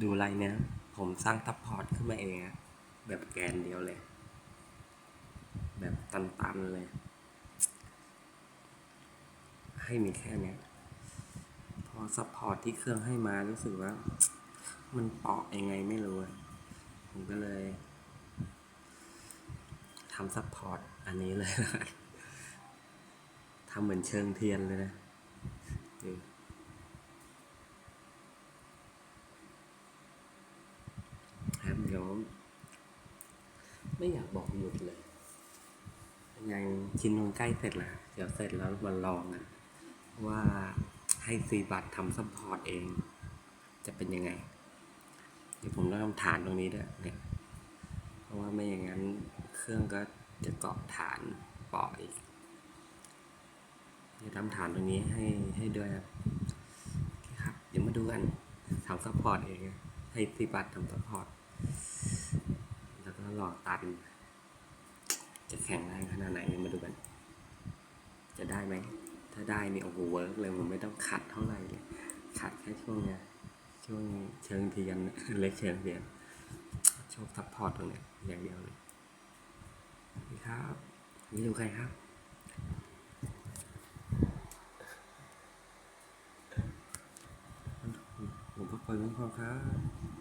ดูไลน์เนี้ยผมสร้างซัพพอร์ตขึ้นมาเองอะแบบแกนเดียวเลย แบบตันๆเลย ให้มีแค่เนี้ย พอซัพพอร์ตที่เครื่องให้มารู้สึกว่า มันเปาะยังไงไม่รู้อะผมก็เลยทำซัพพอร์ตอันนี้เลยละทำเหมือนเชิงเทียนเลยนะ นี่ครับเดี๋ยวไม่อยากบอกหยุดเลยยังชิ้นมันใกล้เสร็จแล้วเดี๋ยวเสร็จแล้วมาลองกันว่าให้ซีบัตทำซัพพอร์ตเอง จะเป็นยังไง เดี๋ยวผมต้องทำฐานตรงนี้ด้วยเนี่ยเพราะว่าไม่อย่างนั้นเครื่องก็จะเกาะฐานปาะอีกจะทำฐานตรงนี้ให้ให้ด้วยครับเครับ เดี๋ยวมาดูกันทำซัพพอร์ตเอง ให้ซีบัตทำซัพพอร์ต แล้วก็หลอกตัน จะแข็งแรงขนาดไหนมาดูกัน จะได้ไหม ถ้าได้นี่โอ้โหเวิร์กเลยผมไม่ต้องขัดเท่าไหร่เลยขัดแค่ช่วงเนี้ยช่วงเชิงเทียนเล็กเชิงเทียนช่วงซัพพอร์ตตรงเนี้ยอย่างเดียวเลยนี่ครับนี่ดูใครครับผมก็ปล่อยมันพอครับ